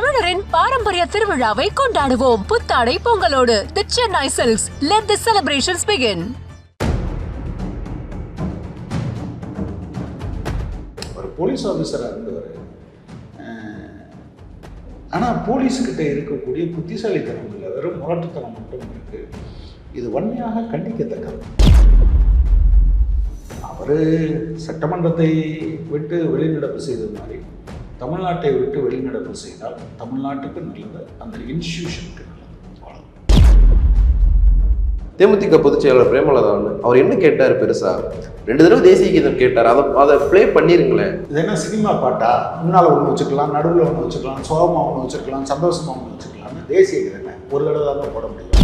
தமிழரின் பாரம்பரிய திருவிழாவை கொண்டாடுவோம். புத்தாடை பொங்கலோடு. The Chennai Silks let the celebrations begin ஒரு போலீஸ் ஆஃபீஸராக இருந்தவர். ஆனால் போலீஸ்கிட்ட இருக்கக்கூடிய புத்திசாலித்தனம் இல்லை. வெறும் முரட்டுத்தனம் மட்டும் இருக்கு. இது வன்மையாக கண்டிக்கத்தக்கது. அவர் சட்டமன்றத்தை விட்டு வெளிநடப்பு செய்தது மாதிரி தமிழ்நாட்டை விட்டு வெளிநடப்பு செய்தால் தமிழ்நாட்டுக்கு நல்லது அந்த இன்ஸ்டியூஷனுக்கு. தேமுதிக பொதுச் செயலாளர் பிரேமலதா வந்து அவர் என்ன கேட்டார் பெருசா? ரெண்டு தடவை தேசிய கீதம் கேட்டார். அதை அதை ப்ளே பண்ணிருங்களேன். இது என்ன சினிமா பாட்டா? முன்னால் ஒன்று வச்சுக்கலாம் நடுவில் ஒன்று வச்சுக்கலாம் சோகமாக ஒன்று வச்சுக்கலாம் சந்தோஷமாக ஒன்று வச்சுக்கலாம்னு தேசிய கீதனை ஒரு தடவை தான் போட முடியும்.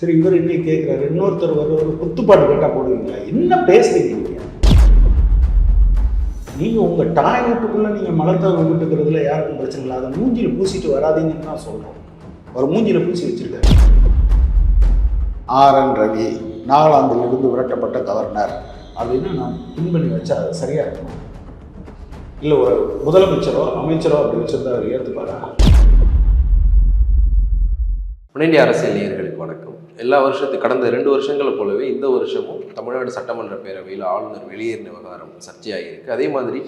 சரி இவர் இன்னைக்கு கேட்குறாரு இன்னொருத்தர் ஒரு குத்துப்பாட்டு கேட்டால் போடுவீங்களா? என்ன பேசுறீங்க நீங்கள் நீங்கள் உங்கள் டாய்லெட்டுக்குள்ளே நீங்கள் மலத்தை விட்டுக்கிறதுல யாருக்கும் பிரச்சனை இல்லை. அதை மூஞ்சியில் பூசிட்டு வராதீங்கன்னு தான் சொல்கிறோம் அவர் மூஞ்சியில் பூசி வச்சிருக்காரு. ஆர் என் ரவி நாகாலாந்திலிருந்து விரட்டப்பட்ட கவர்னர். அப்படின்னு நான் பின்பற்றி வச்சா அது சரியா இருக்கும்? இல்லை ஒரு முதலமைச்சரோ அமைச்சரோ அப்படி வச்சுருந்தா அவர் ஏற்றுப்பாரா இந்திய அரசியல் நேர்கள் எல்லா வருஷத்து கடந்த ரெண்டு வருஷங்களை போலவே இந்த வருஷமும் தமிழ்நாடு சட்டமன்ற பேரவையில் ஆளுநர் வெளியேறின விவகாரம் சர்ச்சையாகிருக்கு அதே மாதிரி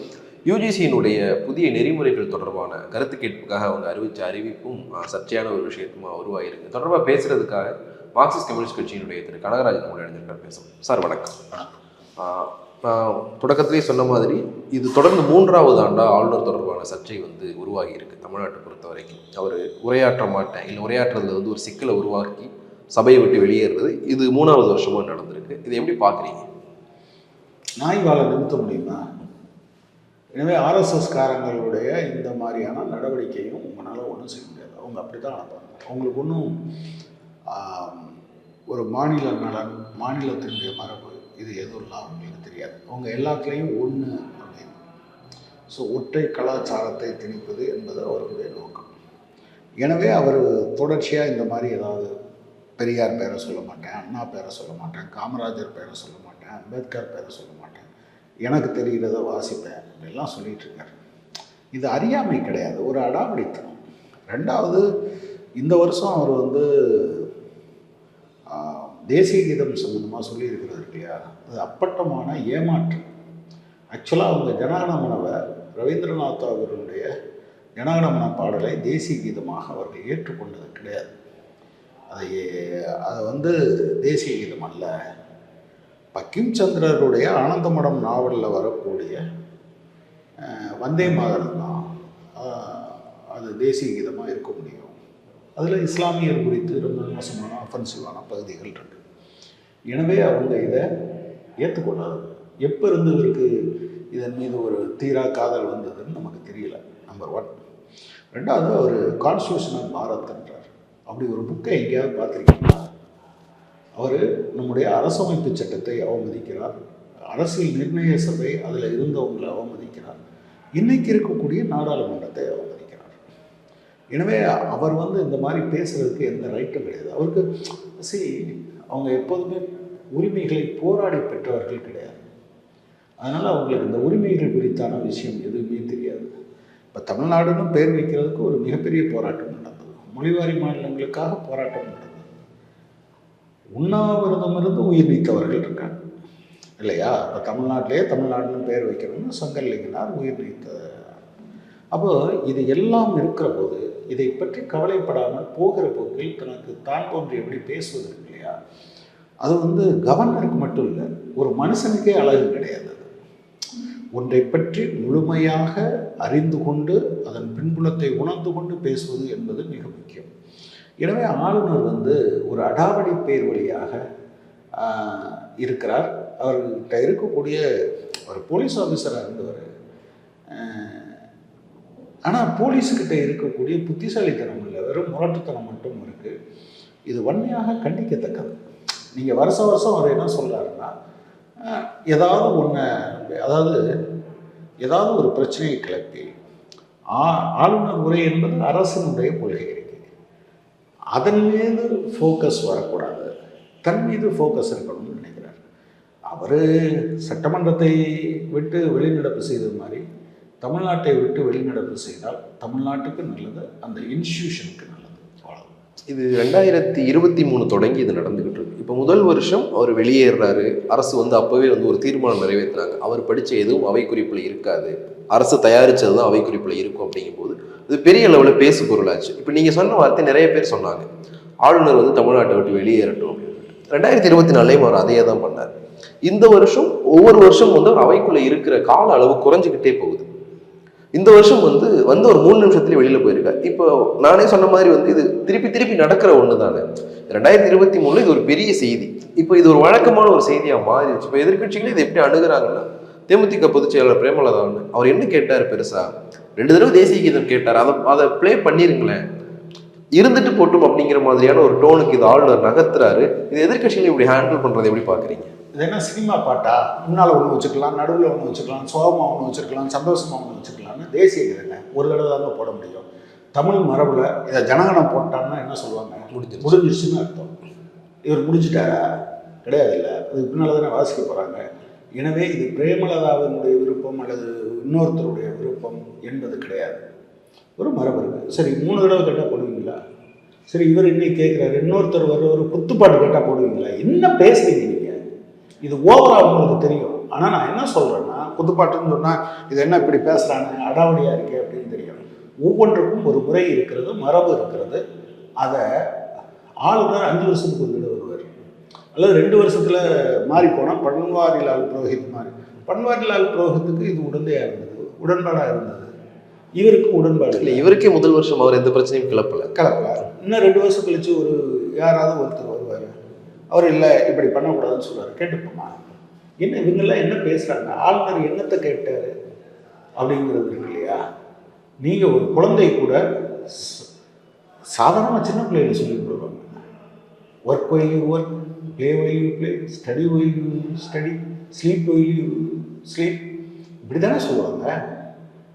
யூஜிசியினுடைய புதிய நெறிமுறைகள் தொடர்பான கருத்து கேட்புக்காக அவங்க அறிவித்த அறிவிப்பும் சர்ச்சையான ஒரு விஷயத்துமா உருவாகிருக்கு தொடர்பாக பேசுகிறதுக்காக மார்க்சிஸ்ட் கம்யூனிஸ்ட் கட்சியினுடைய திரு கனகராஜன் கூட இணைஞ்சிருக்கார் பேசுவோம். சார் வணக்கம். நான் தொடக்கத்திலே சொன்ன மாதிரி இது தொடர்ந்து மூன்றாவது ஆண்டா ஆளுநர் தொடர்பான சர்ச்சை வந்து உருவாகி இருக்கு தமிழ்நாட்டை பொறுத்த வரைக்கும் அவர் உரையாற்ற மாட்டேன். இல்லை உரையாற்றுறதுல வந்து ஒரு சிக்கலை உருவாக்கி சபையை விட்டு வெளியேறது இது மூணாவது வருஷமும் நடந்திருக்கு. இதை எப்படி பார்க்குறீங்க? நாய் வாழை நிறுத்த முடியுமா? எனவே ஆர்எஸ்எஸ் காரங்களுடைய இந்த மாதிரியான நடவடிக்கையும் உங்களால் ஒன்றும் செய்ய முடியாது. அவங்க அப்படி தான் நடப்பாங்க. அவங்களுக்கு ஒன்றும் ஒரு மாநில நலன் மாநிலத்தினுடைய மரபு இது எதுவும் இல்லை அவங்களுக்கு தெரியாது. அவங்க எல்லாத்துலேயும் ஒன்று அப்படின்னு. ஸோ ஒற்றை கலாச்சாரத்தை திணிப்பது என்பது அவர்களுடைய நோக்கம். எனவே அவர் தொடர்ச்சியாக இந்த மாதிரி ஏதாவது பெரியார் பேரை சொல்ல மாட்டேன் அண்ணா பேரை சொல்ல மாட்டேன் காமராஜர் பேரை சொல்ல மாட்டேன் அம்பேத்கர் பேரை சொல்ல மாட்டேன். எனக்கு தெரிகிறத வாசிப்பேன் அப்படின்லாம் சொல்லிட்டு இது அறியாமை கிடையாது ஒரு அடாவடித்தனம். ரெண்டாவது இந்த வருஷம் அவர் வந்து தேசிய கீதம் சம்மந்தமாக சொல்லியிருக்கிறது இல்லையா? அது அப்பட்டமான ஏமாற்றம். ஆக்சுவலாக அவங்க ஜனகணமனவை ரவீந்திரநாத் அவருடைய ஜனகணமன பாடலை தேசிய கீதமாக அவர்கள் ஏற்றுக்கொண்டது கிடையாது. அதை அது வந்து தேசிய கீதம் அல்ல. பக்கிம் சந்திரருடைய ஆனந்தமடம் நாவலில் வரக்கூடிய வந்தே மாதரம் தான். அது தேசிய கீதமாக இருக்க முடியும். அதில் இஸ்லாமியர் குறித்து ரொம்ப மோசமான அஃபென்சிவான பகுதிகள் இருக்கு. எனவே அவங்க இதை ஏற்றுக்கொள்ளாது எப்போ இருந்து இவருக்கு இதன் மீது ஒரு தீரா காதல் வந்ததுன்னு நமக்கு தெரியல நம்பர் ஒன் ரெண்டாவது அவர் கான்ஸ்டியூஷனல் பாரத்ன்ற அப்படி ஒரு புக்கை எங்கேயாவது பார்த்துருக்கீங்களா? அவர் நம்முடைய அரசமைப்பு சட்டத்தை அவமதிக்கிறார். அரசியல் நிர்ணய சபை அதில் இருந்தவங்களை அவமதிக்கிறார். இன்னைக்கு இருக்கக்கூடிய நாடாளுமன்றத்தை அவமதிக்கிறார். எனவே அவர் வந்து இந்த மாதிரி பேசுறதுக்கு எந்த ரைட்டும் கிடையாது. அவருக்கு சி அவங்க எப்போதுமே உரிமைகளை போராடி பெற்றவர்கள் கிடையாது. அதனால் அவங்களுக்கு இந்த உரிமைகள் குறித்தான விஷயம் எதுவுமே தெரியாது. இப்போ தமிழ்நாடுன்னு பேர் வைக்கிறதுக்கு ஒரு மிகப்பெரிய போராட்டம் நடந்தது மொழிவாரி மாநிலங்களுக்காக போராட்டம் நடந்தது. உண்ணாவிரதம் இருந்து உயிர் நீத்தவர்கள் இருக்காங்க. இல்லையா? இப்போ தமிழ்நாட்டிலே தமிழ்நாடுன்னு பேர் வைக்கணும்னு சங்கர்லிங்கனார் உயிர் நீத்த அப்போ இது எல்லாம் இருக்கிற போது இதை பற்றி கவலைப்படாமல் போகிற போக்கில் தனக்கு தான் எப்படி பேசுவது இல்லையா? அது வந்து கவர்னருக்கு மட்டும் இல்லை ஒரு மனுஷனுக்கே அழகு கிடையாது. ஒன்றை பற்றி முழுமையாக அறிந்து கொண்டு அதன் பின்புலத்தை உணர்ந்து கொண்டு பேசுவது என்பது மிக முக்கியம். எனவே ஆளுநர் வந்து ஒரு அடாவடி பேர் வழியாக இருக்கிறார். அவர்கிட்ட இருக்கக்கூடிய ஒரு போலீஸ் ஆஃபீஸராக இருந்தவர் ஆனால் போலீஸுக்கிட்ட இருக்கக்கூடிய புத்திசாலித்தனம் இல்லை. வெறும் முரட்டுத்தனம் மட்டும் இருக்குது இது வன்மையாக கண்டிக்கத்தக்கது. நீங்கள் வருஷ வருஷம் அவர் என்ன சொல்கிறாருன்னா ஏதாவது ஒன்று அதாவது ஏதாவது ஒரு பிரச்சனையை கிளப்பி ஆ- ஆளுநர் உரை என்பது அரசினுடைய கொள்கை. இருக்குது அதன் மீது ஃபோக்கஸ் வரக்கூடாது. தன் மீது ஃபோக்கஸ் இருக்கணும்னு நினைக்கிறார். அவர் சட்டமன்றத்தை விட்டு வெளிநடப்பு செய்தது மாதிரி தமிழ்நாட்டை விட்டு வெளிநடப்பு செய்தால் தமிழ்நாட்டுக்கு நல்லது அந்த இன்ஸ்டியூஷனுக்கு நல்லது. இது ரெண்டாயிரத்தி இருபத்தி மூணு தொடங்கி இது நடந்துகிட்டு இருக்கு. இப்போ முதல் வருஷம் அவர் வெளியேறாரு. அரசு வந்து அப்போவே வந்து ஒரு தீர்மானம் நிறைவேற்றினாங்க அவர் படித்த எதுவும் அவை குறிப்பில் இருக்காது. அரசு தயாரிச்சது தான் அவை குறிப்பில் இருக்கும் அப்படிங்கும்போது இது பெரிய அளவில் பேசு பொருளாச்சு. இப்போ நீங்கள் சொன்ன வார்த்தை நிறைய பேர் சொன்னாங்க. ஆளுநர் வந்து தமிழ்நாட்டை விட்டு வெளியேறட்டும் அப்படின்னு. ரெண்டாயிரத்தி இருபத்தி நாலுலையும் அவர் அதையே தான் பண்ணார். இந்த வருஷம் ஒவ்வொரு வருஷம் வந்து அவர் அவைக்குள்ளே இருக்கிற கால அளவு குறைஞ்சிக்கிட்டே போகுது. இந்த வருஷம் வந்து வந்து ஒரு மூணு நிமிஷத்துலேயே வெளியில் போயிருக்கார் இப்போ நானே சொன்ன மாதிரி வந்து இது திருப்பி திருப்பி நடக்கிற ஒன்று தானே ரெண்டாயிரத்தி இருபத்தி மூணில் இது ஒரு பெரிய செய்தி. இப்போ இது ஒரு வழக்கமான ஒரு செய்தியாக மாறிடுச்சு. இப்போ எதிர்க்கட்சிகள் இதை எப்படி அணுகுறாங்கன்னா தேமுதிக பொதுச் செயலாளர் பிரேமலதான் அவர் என்ன கேட்டார் பெருசா? ரெண்டு தடவை தேசிய கீதம் கேட்டார். அதை அதை ப்ளே பண்ணிருங்களேன். இருந்துட்டு போட்டும் அப்படிங்கிற மாதிரியான ஒரு டோனுக்கு இது ஆளுநர் நகர்த்துறாரு. இது எதிர்கட்சிகளை இப்படி ஹேண்டில் பண்ணுறதை எப்படி பார்க்குறீங்க? இது என்ன சினிமா பாட்டா? முன்னால் ஒன்று வச்சுக்கலாம் நடுவில் ஒன்று வச்சுக்கலாம் சோகமாக ஒன்று வச்சுருக்கலாம் சந்தோஷமாக ஒன்று வச்சுக்கலாம்னு தேசிய கீதங்க ஒரு தடவை தாங்க போட முடியும். தமிழ் மரபில் இதை ஜனகணம் போட்டான்னா என்ன சொல்லுவாங்க? முடிஞ்சிருச்சு. முடிஞ்சிருச்சுன்னு அர்த்தம். இவர் முடிஞ்சிட்டாரா? கிடையாது இல்லை. அதுக்கு பின்னால் தானே வாசிக்க போகிறாங்க எனவே இது பிரேமலதாவினுடைய விருப்பம் அல்லது இன்னொருத்தருடைய விருப்பம் என்பது கிடையாது. ஒரு மரபு இருக்குது சரி மூணு தடவை கேட்டால் போடுவீங்களா? சரி இவர் இன்னைக்கு கேட்குறாரு இன்னொருத்தர் வர ஒரு குத்துப்பாட்டு கேட்டால் போடுவீங்களா? என்ன பேசுறீங்க இது ஓவராக உங்களுக்கு தெரியும். ஆனால் நான் என்ன சொல்கிறேன்னா குத்துப்பாட்டுன்னு சொன்னால் இது என்ன இப்படி பேசுகிறாங்க அடாவடியாக இருக்கே அப்படின்னு தெரியும். ஒவ்வொன்றுக்கும் ஒரு முறை இருக்கிறது மரபு இருக்கிறது. அதை ஆளுநர் அஞ்சு வருஷத்துக்கு ஒரு தடவை வருவார். அல்லது ரெண்டு வருஷத்தில் மாறி போனால் பன்வாரிலால் புரோஹித் மாதிரி பன்வாரிலால் புரோஹித்துக்கு இது உடந்தையாக இருந்தது உடன்பாடாக இருந்தது. இவருக்கு உடன்பாடு இல்ல இவருக்கே முதல் வருஷம் அவர் எந்த பிரச்சனையும் கிளப்பல. கலப்பார் இன்னும் ரெண்டு வருஷம் கழிச்சு ஒரு யாராவது ஒருத்தர் அவர் இல்லை இப்படி பண்ணக்கூடாதுன்னு சொல்றாரு. கேட்டுப்போமா? என்ன இவங்கெல்லாம் என்ன பேசுகிறாங்க ஆளுநர் என்னத்தை கேட்டார் அப்படிங்கிறது இருக்கு இல்லையா? நீங்கள் ஒரு குழந்தை கூட சாதாரணமாக சின்ன பிள்ளைகளை சொல்லி கொடுப்பாங்க. Work while you work play while you play study while you study sleep while you sleep இப்படி தானே சொல்லுவாங்க.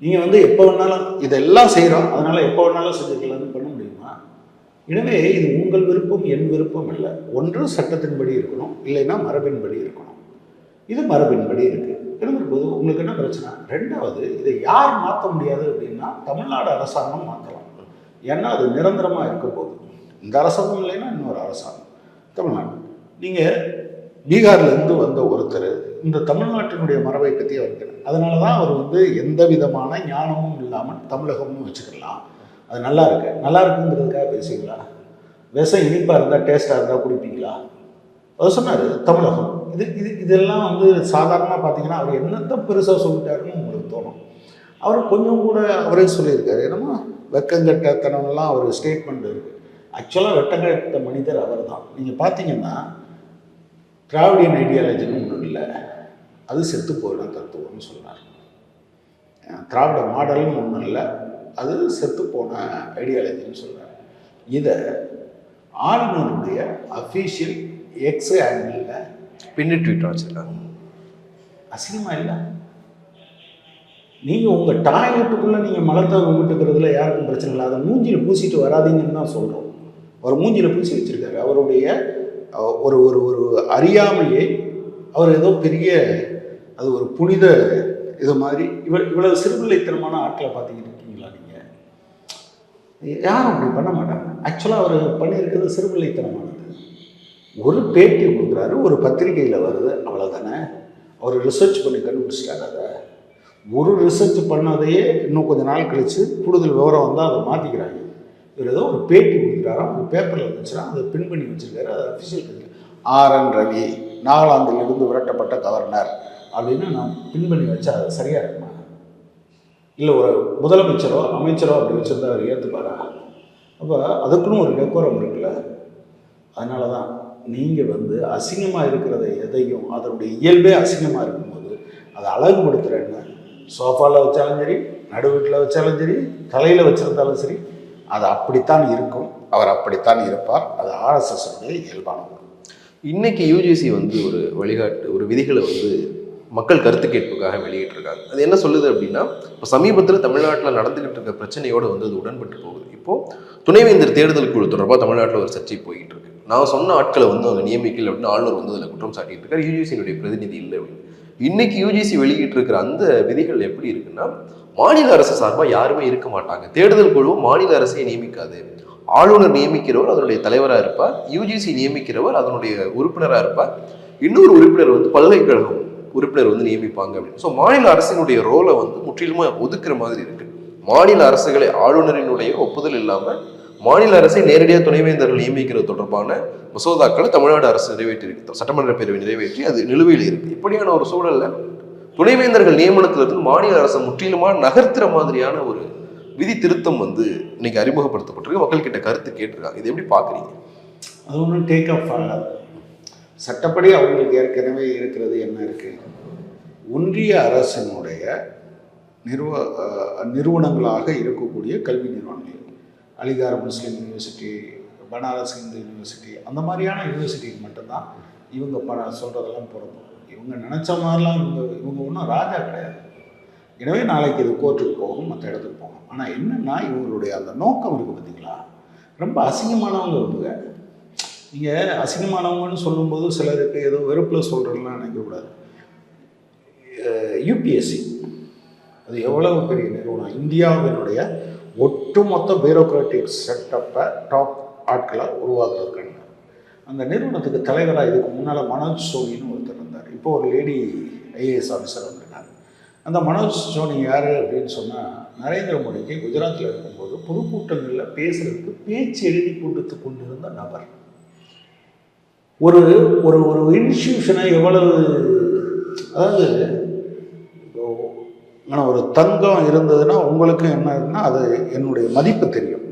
நீங்கள் வந்து எப்போ வேணாலும் இதெல்லாம் செய்கிறோம் அதனால் எப்போ வேணாலும் செஞ்சுக்கலாம்னு பண்ண எனவே இது உங்கள் விருப்பம் என் விருப்பம் இல்லை ஒன்று சட்டத்தின்படி இருக்கணும். இல்லைன்னா மரபின்படி இருக்கணும். இது மரபின்படி இருக்குது இருக்கும்போது உங்களுக்கு என்ன பிரச்சனை? ரெண்டாவது இதை யார் மாற்ற முடியாது அப்படின்னா தமிழ்நாடு அரசாங்கம் மாற்றலாம். ஏன்னா அது நிரந்தரமாக இருக்க போகுது இந்த அரசாங்கம் இல்லைன்னா இன்னொரு அரசாங்கம். தமிழ்நாடு. நீங்கள் பீகார்லேருந்து வந்த ஒருத்தர் இந்த தமிழ்நாட்டினுடைய மரபை பற்றி அவர் அதனால தான் அவர் வந்து எந்த விதமான ஞானமும் இல்லாமல் தமிழகமும் வச்சுக்கலாம். அது நல்லா இருக்கு நல்லா இருக்குங்கிறதுக்காக பேசுவீங்களா விஷம் இனிப்பாக இருந்தால் டேஸ்ட்டாக இருந்தால் குடிப்பீங்களா? அவர் சொன்னார் தமிழகம். இது இது இதெல்லாம் வந்து சாதாரணமாக பார்த்தீங்கன்னா அவர் என்னத்தை பெருசாக சொல்லிட்டாருன்னு உங்களுக்கு தோணும். அவர் கொஞ்சம் கூட அவரே சொல்லியிருக்காரு என்னமோ வெக்கங்கட்டத்தனம்லாம் அவர் ஸ்டேட்மெண்ட் இருக்குது ஆக்சுவலாக வெட்டங்கட்ட மனிதர் அவர் தான் நீங்கள் பார்த்தீங்கன்னா திராவிடியன் ஐடியாலஜின்னு ஒன்று இல்லை. அது செத்து போயிடும் தத்துவம்னு சொன்னார். திராவிட மாடல்னு ஒன்றும் இல்லை. அது செத்து போன ஐடியாலஜின்னு சொல்கிறார் இதை ஆளுநருடைய அஃபீஷியல் எக்ஸ் ஆங்கிளில் பின்னி ட்வீட் வச்சிருக்காங்க. அசிங்கமாக இல்லை. நீங்கள் உங்கள் டாய்லெட்டுக்குள்ளே நீங்கள் மலத்தை விட்டுக்கிறதுல யாருக்கும் பிரச்சனை இல்லை. அதை மூஞ்சியில் பூசிட்டு வராதீங்கன்னு தான் சொல்கிறோம் அவர் மூஞ்சியில் பூசி வச்சுருக்காரு. அவருடைய ஒரு ஒரு ஒரு அறியாமையை அவர் ஏதோ பெரிய அது ஒரு புனித இது மாதிரி இவ்வளவு இவ்வளவு சிறுபிள்ளைத்தனமான ஆட்களை பார்த்துக்கிட்டு இருக்கீங்களா நீங்கள் யாரும் அப்படி பண்ண மாட்டாங்க. ஆக்சுவலாக அவர் பண்ணியிருக்கிறது சிறுபிள்ளைத்தனமானது. ஒரு பேட்டி கொடுக்குறாரு ஒரு பத்திரிகையில் வருது அவ்வளோதானே அவர் ரிசர்ச் பண்ணி கண்டுபிடிச்சிட்டாரு அதை. ஒரு ரிசர்ச் பண்ணதையே இன்னும் கொஞ்ச நாள் கழித்து கூடுதல் விவரம் வந்தால் அதை மாற்றிக்கிறாங்க இவர் ஏதோ ஒரு பேட்டி கொடுக்குறாராம் ஒரு பேப்பரில் வந்துச்சுன்னா அதை பின் பண்ணி வச்சுருக்காரு அது அஃபிஷியல் ஆர் என் ரவி நாகாலாந்திலிருந்து விரட்டப்பட்ட கவர்னர் அப்படின்னு நான் பின் பண்ணி வச்சா அது சரியாக இருக்குமா? இல்லை ஒரு முதலமைச்சரோ அமைச்சரோ அப்படி வச்சிருந்தா அவர் ஏற்றுப்பாரா அப்போ அதுக்குன்னு ஒரு டெக்கோரம் இருக்குல்ல. அதனால தான் நீங்கள் வந்து அசிங்கமாக இருக்கிறத எதையும் அதனுடைய இயல்பே அசிங்கமாக இருக்கும்போது அதை அழகுபடுத்துகிறேன்னு சோஃபாவில் வச்சாலும் சரி நடு வீட்டில் வச்சாலும் சரி தலையில் வச்சிருந்தாலும் சரி அது அப்படித்தான் இருக்கும். அவர் அப்படித்தான் இருப்பார். அது ஆர்எஸ்எஸ் இயல்பான இயல்பானது. இன்னைக்கு யூஜிசி வந்து ஒரு வழிகாட்டு ஒரு விதிகளை வந்து மக்கள் கருத்து கேட்புக்காக வெளியிட்டிருக்காங்க. அது என்ன சொல்லுது அப்படின்னா இப்போ சமீபத்தில் தமிழ்நாட்டில் நடந்துகிட்டு இருக்க பிரச்சனையோடு வந்து அது உடன்பட்டு போகுது. இப்போது துணைவேந்தர் தேர்தல் குழு தொடர்பாக தமிழ்நாட்டில் ஒரு சர்ச்சை போயிட்டு இருக்கு நான் சொன்ன ஆட்களை வந்து அவங்க நியமிக்கல அப்படின்னு ஆளுநர் வந்து அதில் குற்றம் சாட்டிட்டு இருக்காரு யூஜிசியினுடைய பிரதிநிதி இல்லை அப்படின்னு. இன்னைக்கு யூஜிசி வெளியிட்டு இருக்கிற அந்த விதிகள் எப்படி இருக்குன்னா மாநில அரசு சார்பாக யாருமே இருக்க மாட்டாங்க. தேடுதல் குழு மாநில அரசை நியமிக்காது. ஆளுநர் நியமிக்கிறவர் அதனுடைய தலைவராக இருப்பார். யூஜிசி நியமிக்கிறவர் அதனுடைய உறுப்பினராக இருப்பார். இன்னொரு உறுப்பினர் வந்து பல்கலைக்கழகம் உறுப்பினர் வந்து நியமிப்பாங்க அப்படின்னு. ஸோ மாநில அரசினுடைய ரோலை வந்து முற்றிலுமா ஒதுக்குற மாதிரி இருக்கு. மாநில அரசுகளை ஆளுநரினுடைய ஒப்புதல் இல்லாமல் மாநில அரசை நேரடியாக துணைவேந்தர்கள் நியமிக்கிறது தொடர்பான மசோதாக்களை தமிழ்நாடு அரசு நிறைவேற்றி சட்டமன்ற பேரவை நிறைவேற்றி அது நிலுவையில் இருக்கு. இப்படியான ஒரு சூழலில் துணைவேந்தர்கள் நியமனத்திலிருந்து மாநில அரசு முற்றிலுமா நகர்த்துற மாதிரியான ஒரு விதி திருத்தம் வந்து இன்னைக்கு அறிமுகப்படுத்தப்பட்டிருக்கு. மக்கள் கிட்ட கருத்து கேட்டிருக்காங்க. இது எப்படி பாக்குறீங்க அது ஒன்றும் டேக் ஆஃப் ஆகாது. சட்டப்படி அவங்களுக்கு ஏற்கனவே இருக்கிறது என்ன இருக்குது ஒன்றிய அரசினுடைய நிறுவ நிறுவனங்களாக இருக்கக்கூடிய கல்வி நிறுவனங்கள். Aligarh Muslim University Banaras Hindu University அந்த மாதிரியான யூனிவர்சிட்டிக்கு மட்டும்தான் இவங்க ப சொல்கிறதெல்லாம் பொருந்தும். இவங்க நினச்ச மாதிரிலாம் இவங்க இவங்க ஒன்றும் ராஜா கிடையாது. எனவே நாளைக்கு இது கோர்ட்டுக்கு போகும் மற்ற இடத்துக்கு போகும். ஆனால் என்னென்னா இவங்களுடைய அந்த நோக்கம் இருக்குது பார்த்தீங்களா ரொம்ப அசிங்கமானவங்க இவங்க நீங்கள் அசிங்கமானவங்கன்னு சொல்லும்போது சிலருக்கு ஏதோ வெறுப்பில் சொல்கிறதுலாம் நினைக்கக்கூடாது யூபிஎஸ்சி அது எவ்வளவு பெரிய நிறுவனம்? இந்தியாவினுடைய ஒட்டுமொத்த பியூரோக்ராட்டிக் செட்டப்பை டாப் ஆட்களை உருவாக்குறதுக்கான. அந்த நிறுவனத்துக்கு தலைவராக இதுக்கு முன்னால் மனோஜ் சோனின்னு ஒருத்தர் இருந்தார். இப்போ ஒரு லேடி ஐஏஎஸ் ஆஃபீஸர் வந்திருக்காங்க அந்த மனோஜ் சோனி யார் அப்படின்னு சொன்னால் நரேந்திர மோடிக்கு குஜராத்தில் இருக்கும்போது பொதுக்கூட்டங்களில் பேசுகிறதுக்கு பேச்சு எழுதி கொடுத்து கொண்டிருந்த நபர். ஒரு ஒரு ஒரு இன்ஸ்டியூஷனை எவ்வளவு அதாவது ஆனால் ஒரு தங்கம் இருந்ததுன்னா உங்களுக்கும் என்னன்னா அது என்னுடைய மதிப்பு தெரியும்.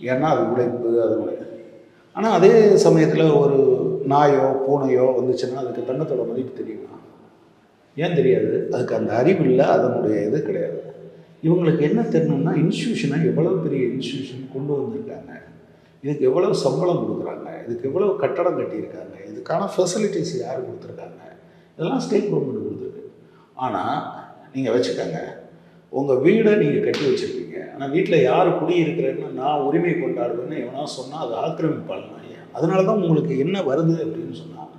ஏன்னா அது உழைப்பு அதனுடைய ஆனால் அதே சமயத்தில் ஒரு நாயோ பூனையோ வந்துச்சுன்னா அதுக்கு தங்கத்தோட மதிப்பு தெரியுமா? ஏன் தெரியாது? அதுக்கு அந்த அறிவு இல்லை அதனுடைய இது கிடையாது. இவங்களுக்கு என்ன தெரியணும்னா இன்ஸ்டியூஷனை எவ்வளோ பெரிய இன்ஸ்டியூஷன் கொண்டு வந்திருக்காங்க? இதுக்கு எவ்வளவு சம்பளம் கொடுக்குறாங்க? இதுக்கு எவ்வளவு கட்டடம் கட்டியிருக்காங்க? இதுக்கான ஃபெசிலிட்டிஸ் யார் கொடுத்துருக்காங்க? இதெல்லாம் ஸ்டேட் கவர்மெண்ட் கொடுத்துருக்கு. ஆனால் நீங்கள் வச்சுக்கோங்க உங்கள் வீடை நீங்கள் கட்டி வச்சுருக்கீங்க. ஆனால் வீட்டில் யார் குடியிருக்கிறேன்னு நான் உரிமை கொண்டாடுவேன்னு எவனா சொன்னால் அது ஆக்கிரமிப்பாளன் அதனால தான் உங்களுக்கு என்ன வருது அப்படின்னு சொன்னால்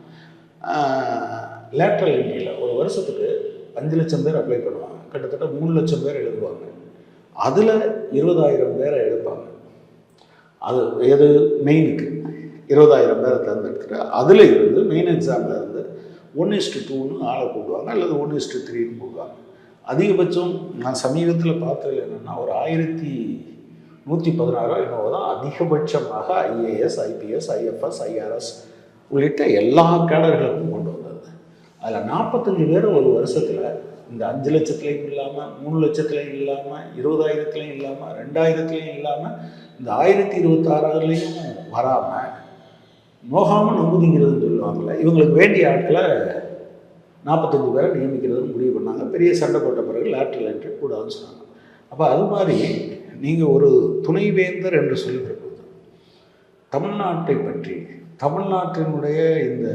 லேட்ரல் என்ட்ரியில் ஒரு வருஷத்துக்கு அஞ்சு லட்சம் பேர் அப்ளை பண்ணுவாங்க. கிட்டத்தட்ட மூணு லட்சம் பேர் எழுதுவாங்க. அதில் இருபதாயிரம் பேரை எடுப்பாங்க அது எது? மெயினுக்கு இருபதாயிரம் பேரை தேர்ந்தெடுக்கிற அதில் இருந்து மெயின் எக்ஸாமில் இருந்து ஒன் இஸ்டு டூன்னு ஆளை போடுவாங்க அல்லது ஒன் இஸ்டு த்ரீன்னு போடுவாங்க அதிகபட்சம் நான் சமீபத்தில் பார்த்தது என்னென்னா ஒரு ஆயிரத்தி நூற்றி பதினாறு என்னவோ தான் அதிகபட்சமாக ஐஏஎஸ் ஐபிஎஸ் ஐஎஃப்எஸ் ஐஆர்எஸ் உள்ளிட்ட எல்லா கேடர்களுக்கும் கொண்டு வந்தது. அதில் நாற்பத்தஞ்சு பேர் ஒரு வருஷத்தில் இந்த அஞ்சு லட்சத்துலையும் இல்லாமல் மூணு லட்சத்துலையும் இல்லாமல் இருபதாயிரத்துலையும் இல்லாமல் ரெண்டாயிரத்துலையும் இல்லாமல் இந்த ஆயிரத்தி இருபத்தாறுலையும் வராமல் நோகாமல் நம்புதிங்கிறதுன்னு சொல்லுவாங்கள்ல இவங்களுக்கு வேண்டிய ஆட்களை நாற்பத்தஞ்சு பேரை நியமிக்கிறதுன்னு முடிவு பண்ணாங்க. பெரிய சண்டை போட்ட பிறகு லேட்ரல் என்ட்ரி கூடாதுன்னு சொன்னாங்க. அப்போ அது மாதிரி நீங்கள் ஒரு துணைவேந்தர் என்று சொல்லுகிற போது தமிழ்நாட்டை பற்றி தமிழ்நாட்டினுடைய இந்த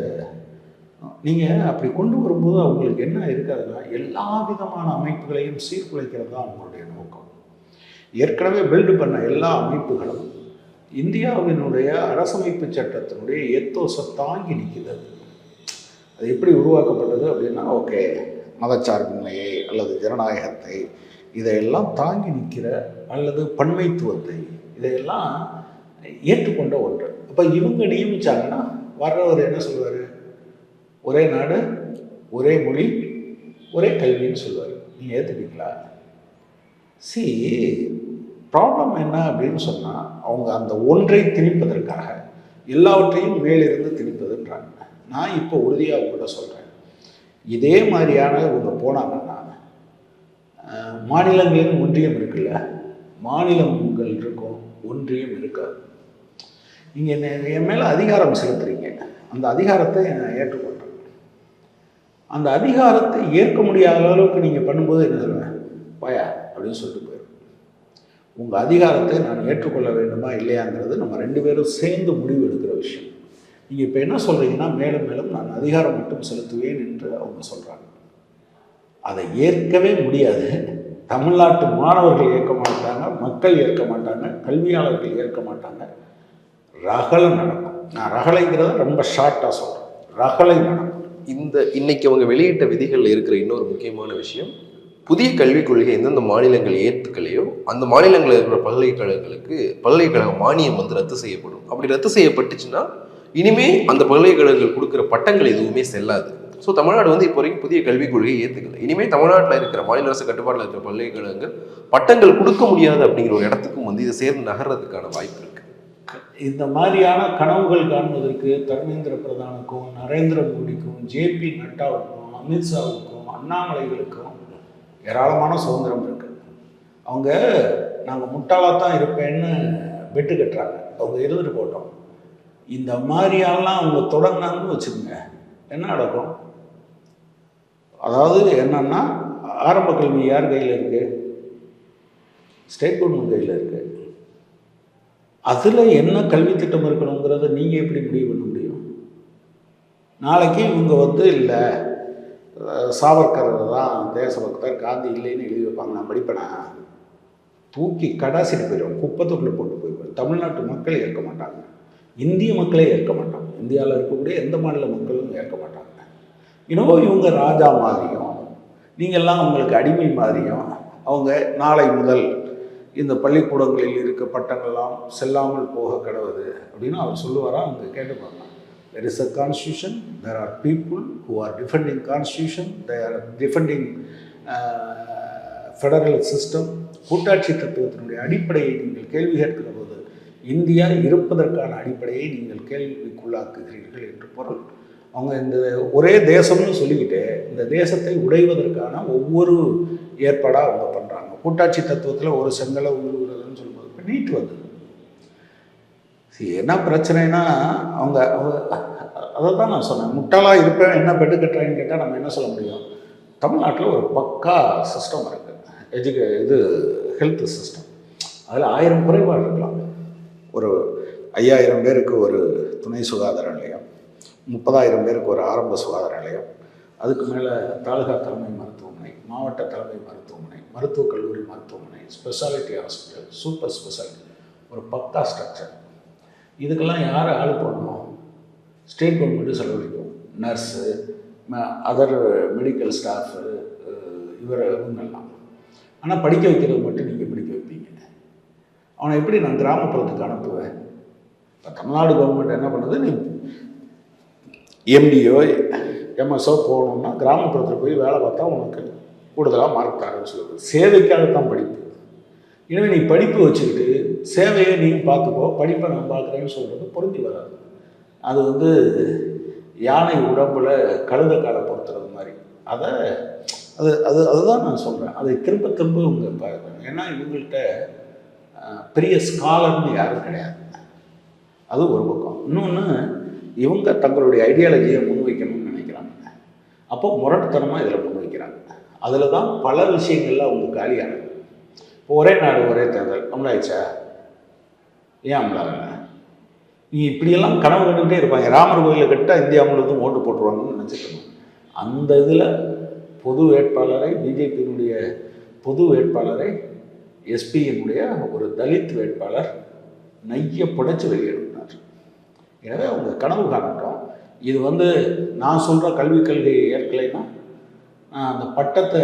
நீங்கள் அப்படி கொண்டு வரும்போது அவங்களுக்கு என்ன இருக்காதுன்னா எல்லா விதமான அமைப்புகளையும் சீர்குலைக்கிறது தான் அவங்களுடைய ஏற்கனவே பில்டு பண்ண எல்லா அமைப்புகளும் இந்தியாவினுடைய அரசமைப்பு சட்டத்தினுடைய எத்தோசை தாங்கி நிற்கிறது. அது எப்படி உருவாக்கப்பட்டது அப்படின்னா ஓகே மதச்சார்பின்மையை அல்லது ஜனநாயகத்தை இதையெல்லாம் தாங்கி நிற்கிற அல்லது பன்மைத்துவத்தை இதையெல்லாம் ஏற்றுக்கொண்ட ஒன்று. அப்போ இவங்க நியமிச்சாங்கன்னா வர்றவர் என்ன சொல்வார்? ஒரே நாடு ஒரே மொழி ஒரே கல்வின்னு சொல்லுவார் நீங்கள் ஏற்றுப்பீங்களா சி ப்ராப்ளம் என்ன அப்படின்னு சொன்னால் அவங்க அந்த ஒன்றை திணிப்பதற்காக எல்லாவற்றையும் மேலிருந்து திணிப்பதுன்றாங்க. நான் இப்போ உறுதியாக உங்கள்கிட்ட சொல்கிறேன் இதே மாதிரியான இவங்க போனாங்கன்னா மாநிலங்களின் ஒன்றியம் இருக்குல்ல மாநிலங்கள் இருக்கும் ஒன்றியம் இருக்காது. நீங்கள் என்ன என் மேலே அதிகாரம் செலுத்துறீங்க. அந்த அதிகாரத்தை நான் ஏற்றுக்கொள்கிறேன் அந்த அதிகாரத்தை ஏற்க முடியாத அளவுக்கு நீங்கள் பண்ணும்போது என்ன சொல்லுவேன்? பயா அப்படின்னு சொல்லிட்டு உங்கள் அதிகாரத்தை நான் ஏற்றுக்கொள்ள வேண்டுமா இல்லையாங்கிறது நம்ம ரெண்டு பேரும் சேர்ந்து முடிவு எடுக்கிற விஷயம். நீங்கள் இப்போ என்ன சொல்கிறீங்கன்னா மேலும் மேலும் நான் அதிகாரம் மட்டும் செலுத்துவேன் என்று அவங்க சொல்கிறாங்க அதை ஏற்கவே முடியாது. தமிழ்நாட்டு மாணவர்கள் ஏற்க மாட்டாங்க மக்கள் ஏற்க மாட்டாங்க கல்வியாளர்கள் ஏற்க மாட்டாங்க. ரகலை நடக்கும். நான் ரகலைங்கிறத ரொம்ப ஷார்ட்டாக சொல்கிறேன் ரகலை நடக்கும். இந்த இன்னைக்கு அவங்க வெளியிட்ட விதிகளில் இருக்கிற இன்னொரு முக்கியமான விஷயம் புதிய கல்விக் கொள்கை எந்தெந்த மாநிலங்கள் ஏற்றுக்கலையோ அந்த மாநிலங்களில் இருக்கிற பல்கலைக்கழகங்களுக்கு பல்கலைக்கழக மானியம் வந்து ரத்து செய்யப்படும். அப்படி ரத்து செய்யப்பட்டுச்சுன்னா இனிமே அந்த பல்கலைக்கழகங்கள் கொடுக்குற பட்டங்கள் எதுவுமே செல்லாது. ஸோ தமிழ்நாடு வந்து இப்போ வரைக்கும் புதிய கல்விக் கொள்கையை ஏற்றுக்கல இனிமேல் தமிழ்நாட்டில் இருக்கிற மாநில அரசு கட்டுப்பாட்டில் இருக்கிற பல்கலைக்கழகங்கள் பட்டங்கள் கொடுக்க முடியாது அப்படிங்கிற ஒரு இடத்துக்கும் வந்து இதை சேர்ந்து நகர்றதுக்கான வாய்ப்பு இருக்கு. இந்த மாதிரியான கனவுகள் காண்பதற்கு தர்மேந்திர பிரதானுக்கும் நரேந்திர மோடிக்கும் ஜேபி நட்டாவுக்கும் அமித்ஷாவுக்கும் அண்ணாமலைகளுக்கும் ஏராளமான சுதந்திரம் இருக்குது அவங்க நாங்கள் முட்டாளாக தான் இருப்பேன்னு பெட்டு கட்டுறாங்க. அவங்க இருந்துட்டு போட்டோம். இந்த மாதிரியெல்லாம் அவங்க தொடங்கினாங்கன்னு வச்சுக்கோங்க. என்ன நடக்கும்? அதாவது என்னன்னா ஆரம்ப கல்வி யார் கையில் இருக்குது ஸ்டேட் கவர்மெண்ட் கையில் இருக்குது அதில் என்ன கல்வி திட்டம் இருக்கணுங்கிறத நீங்கள் எப்படி முடிவு பண்ண முடியும்? நாளைக்கு இவங்க வந்து இல்லை சாவர்கர் தான் தேசபக்தர் காந்தி இல்லைன்னு எழுதி வைப்பாங்க. நான் படிப்பேனா. தூக்கி கடாசிட்டு போயிடுவோம் குப்பத்தொட்டில் போட்டு போயிடுவோம் தமிழ்நாட்டு மக்கள் ஏற்க மாட்டாங்க. இந்திய மக்களே ஏற்க மாட்டாங்க. இந்தியாவில் இருக்கக்கூடிய எந்த மாநில மக்களும் ஏற்க மாட்டாங்க. இன்னும் இவங்க ராஜா மாதிரியும் நீங்கள்லாம் அவங்களுக்கு அடிமை மாதிரியும் அவங்க நாளை முதல் இந்த பள்ளிக்கூடங்களில் இருக்க பட்டங்கள்லாம் செல்லாமல் போக கிடவுது அப்படின்னு அவர் சொல்லுவாரா? அவங்க கேட்டுப்பாங்க there is a constitution there are people who are defending constitution they are defending federal system கூட்டாட்சி தத்துவத்தினுடைய அடிப்படையை நீங்கள் கேள்வி கேட்கிற போது இந்தியா இருப்பதற்கான அடிப்படையை நீங்கள் கேள்விக்குள்ளாக்குகிறீர்கள் என்று பொருள். அவங்க இந்த ஒரே தேசம்னு சொல்லிக்கிட்டு இந்த தேசத்தை உடைவதற்கான ஒவ்வொரு ஏற்பாடாக அவங்க பண்ணுறாங்க கூட்டாட்சி தத்துவத்தில் ஒரு செங்கலை உருவுறதுன்னு சொல்லும்போது இப்போ நீட் வந்தது. என்ன பிரச்சனைனா அவங்க அவங்க அதை தான் நான் சொன்னேன். முட்டாளாக இருப்பேன் என்ன பெட்டு கட்டுறேன்னு கேட்டால் நம்ம என்ன சொல்ல முடியும்? தமிழ்நாட்டில் ஒரு பக்கா சிஸ்டம் இருக்குது எஜுகே இது ஹெல்த் சிஸ்டம் அதில் ஆயிரம் குறைபாடு இருக்கலாம். ஒரு ஐயாயிரம் பேருக்கு ஒரு துணை சுகாதார நிலையம் முப்பதாயிரம் பேருக்கு ஒரு ஆரம்ப சுகாதார நிலையம் அதுக்கு மேலே தாலுகா தலைமை மருத்துவமனை மாவட்ட தலைமை மருத்துவமனை மருத்துவக் கல்லூரி மருத்துவமனை ஸ்பெஷாலிட்டி ஹாஸ்பிட்டல் சூப்பர் ஸ்பெஷாலிட்டி ஒரு பக்கா ஸ்ட்ரக்சர் இதுக்கெல்லாம் யார் ஆள் போடணும்? ஸ்டேட் கவர்மெண்ட்டு செலவழிக்கும் நர்ஸு அதர் மெடிக்கல் ஸ்டாஃபு இவர் இவங்கெல்லாம். ஆனால் படிக்க வைக்கிறது மட்டும் நீங்கள் படிக்க வைப்பீங்க. அவனை எப்படி நான் கிராமப்புறத்துக்கு அனுப்புவேன்? இப்போ தமிழ்நாடு கவர்மெண்ட் என்ன பண்ணுது? நீ எம்டிஓ எம்எஸ்ஓ போகணுன்னா கிராமப்புறத்தில் போய் வேலை பார்த்தா உனக்கு கூடுதலாக மார்க் தரேன்னு சொல்லுது. சேவைக்காக தான் படிப்பு. எனவே நீ படிப்பு வச்சுக்கிட்டு சேவையை நீங்கள் பார்த்துக்கோ படிப்பை நான் பார்க்குறேன்னு சொல்கிறது பொருந்தி வராது. அது வந்து யானை உடம்புல கழுத காலை பொறுத்துறது மாதிரி. அதை அது அது அதுதான் நான் சொல்கிறேன் அதை திரும்ப திரும்ப இவங்க பார்க்கணும் ஏன்னா இவங்கள்ட்ட பெரிய ஸ்காலர்னு யாரும் கிடையாது. அது ஒரு பக்கம். இன்னொன்று இவங்க தங்களுடைய ஐடியாலஜியை முன்வைக்கணும்னு நினைக்கிறாங்க. அப்போ முரட்டுத்தனமாக இதில் முன்வைக்கிறாங்க. அதில் தான் பல விஷயங்கள்ல அவங்க காலியானது. இப்போ ஒரே நாடு ஒரே தேர்தல். அமலாயிடுச்சா? ஏன் அம்பலாங்க நீ இப்படியெல்லாம் கனவு கண்டுகிட்டே இருப்பாங்க. ராமர் கோயிலை கட்டால் இந்தியா முழுவதும் ஓட்டு போட்டுருவாங்கன்னு நினச்சிருக்கணும் அந்த இதில் பொது வேட்பாளரை பிஜேபியினுடைய பொது வேட்பாளரை எஸ்பியினுடைய ஒரு தலித் வேட்பாளர் நைய புடைச்சி வெளியிடுனார். எனவே அவங்க கனவு காணட்டும். இது வந்து நான் சொல்கிற கல்விக் கொள்கையை ஏற்கலைன்னா நான் அந்த பட்டத்தை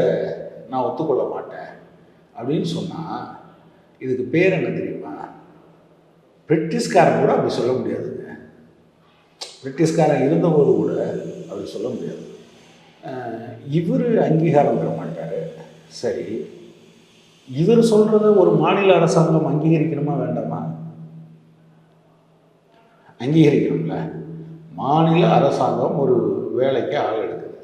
நான் ஒத்துக்கொள்ள மாட்டேன் அப்படின்னு சொன்னால் இதுக்கு பேர் என்ன தெரியுமா? பிரிட்டிஷ்காரன் கூட அப்படி சொல்ல முடியாதுங்க பிரிட்டிஷ்காரன் இருந்தபோது கூட அப்படி சொல்ல முடியாது. இவர் அங்கீகாரம் தர மாட்டார். சரி இவர் சொல்கிறத ஒரு மாநில அரசாங்கம் அங்கீகரிக்கணுமா வேண்டாமா? அங்கீகரிக்கணும்ல. மாநில அரசாங்கம் ஒரு வேலைக்கு ஆள் எடுக்குது.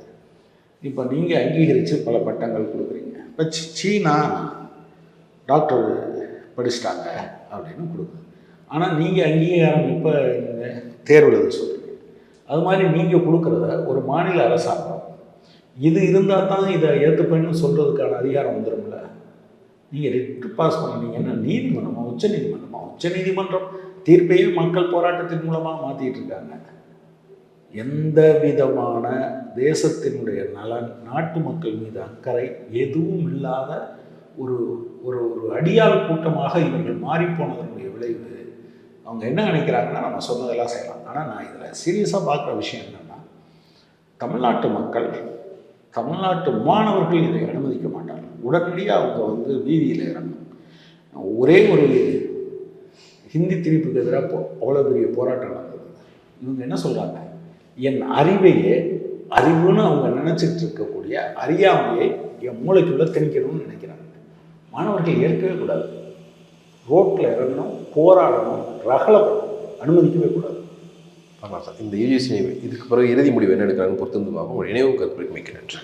இப்போ நீங்கள் அங்கீகரித்து பல பட்டங்கள் கொடுக்குறீங்க. இப்போ சீனா டாக்டர் படிச்சிட்டாங்க அப்படின்னு கொடுக்குது. ஆனால் நீங்கள் அங்கீகாரம் இப்போ தேர்வு எழுத சொல்கிறீங்க அது மாதிரி நீங்கள் கொடுக்குறத ஒரு மாநில அரசாங்கம் இது இருந்தால் தான் இதை ஏற்றுப்பேன்னு சொல்கிறதுக்கான அதிகாரம் வந்துடும்ல நீங்கள் ரிட்டு பாஸ் பண்ணிட்டீங்கன்னா நீதிமன்றமா? உச்ச நீதிமன்றமா? உச்ச நீதிமன்றம் தீர்ப்பையே மக்கள் போராட்டத்தின் மூலமாக மாற்றிட்டு இருக்காங்க. எந்த விதமான தேசத்தினுடைய நலன் நாட்டு மக்கள் மீது அக்கறை எதுவும் இல்லாத ஒரு ஒரு ஒரு அடியாள் கூட்டமாக இவர்கள் மாறிப்போனதனுடைய விளைவு அவங்க என்ன நினைக்கிறாங்கன்னா நம்ம சொன்னதெல்லாம் செய்யலாம். ஆனால் நான் இதில் சீரியஸாக பார்க்குற விஷயம் என்னென்னா தமிழ்நாட்டு மக்கள் தமிழ்நாட்டு மாணவர்கள் இதை அனுமதிக்க மாட்டாங்க. உடனடியாக அவங்க வந்து வீதியில் இறங்கணும். ஒரே ஒரு ஹிந்தி திணிப்புக்கு எதிராக போ அவ்வளோ பெரிய போராட்டம் நடந்தது. இவங்க என்ன சொல்கிறாங்க என் அறிவையே அறிவுன்னு அவங்க நினச்சிட்டு இருக்கக்கூடிய அறியாமையை என் மூளைக்குள்ளே திணிக்கணும்னு நினைக்கிறாங்க. மாணவர்கள் ஏற்கவே கூடாது. ரோட்டில் இறங்கணும் போராடணும் ரகலப்படணும் அனுமதிக்கவே கூடாது. ஆமாம் சார். இந்த யூஜிசி இதுக்கு பிறகு இறுதி முடிவு என்ன எடுக்கிறாங்கன்னு பொறுத்திருந்துமாக உங்கள் நினைவு கருத்துக்கு மிக்க நன்றி.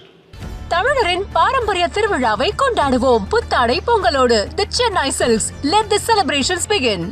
தமிழரின் பாரம்பரிய திருவிழாவை கொண்டாடுவோம். புத்தாடை பொங்கலோடு the Chennai Silks let the celebrations begin